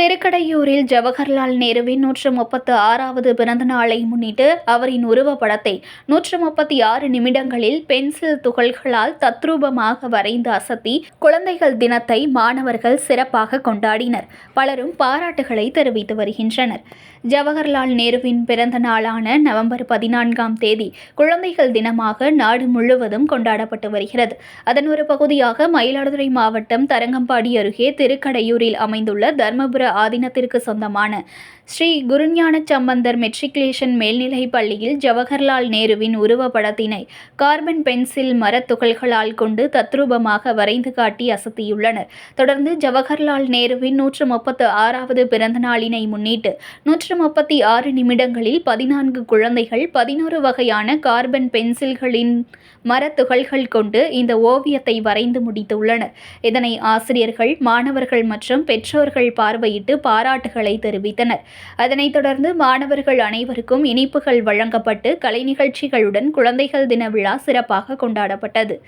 திருக்கடையூரில் ஜவஹர்லால் நேருவின் நூற்று முப்பத்து ஆறாவது பிறந்த நாளை முன்னிட்டு அவரின் உருவப்படத்தை நூற்று முப்பத்தி ஆறு நிமிடங்களில் பென்சில் துகள்களால் தத்ரூபமாக வரைந்து அசத்தி குழந்தைகள் தினத்தை மாணவர்கள் சிறப்பாக கொண்டாடினர். பலரும் பாராட்டுகளை தெரிவித்து வருகின்றனர். ஜவஹர்லால் நேருவின் பிறந்த நாளான நவம்பர் பதினான்காம் தேதி குழந்தைகள் தினமாக நாடு முழுவதும் கொண்டாடப்பட்டு வருகிறது. அதன் ஒரு பகுதியாக மயிலாடுதுறை மாவட்டம் தரங்கம்பாடி அருகே திருக்கடையூரில் அமைந்துள்ள தர்மபுர ஆதீனத்திற்கு சொந்தமான ஸ்ரீ குருஞான சம்பந்தர் மெட்ரிகுலேஷன் மேல்நிலைப் பள்ளியில் ஜவஹர்லால் நேருவின் உருவப்படத்தினை கார்பன் பென்சில் மரத் துகள்களால் கொண்டு தத்ரூபமாக வரைந்து காட்டி அசத்தியுள்ளனர். தொடர்ந்து ஜவஹர்லால் நேருவின் நூற்று முப்பத்து ஆறாவது பிறந்த நாளினை முன்னிட்டு நூற்று முப்பத்தி ஆறு நிமிடங்களில் பதினான்கு குழந்தைகள் பதினோரு வகையான கார்பன் பென்சில்களின் மரத் துகள்கள் கொண்டு இந்த ஓவியத்தை வரைந்து முடித்துள்ளனர். இதனை ஆசிரியர்கள் மாணவர்கள் மற்றும் பெற்றோர்கள் பார்வை பார்வையிட்டு பாராட்டுகளை தெரிவித்தனர். அதனைத் தொடர்ந்து மாணவர்கள் அனைவருக்கும் இனிப்புகள் வழங்கப்பட்டு கலை நிகழ்ச்சிகளுடன் குழந்தைகள் தின விழா சிறப்பாக கொண்டாடப்பட்டது.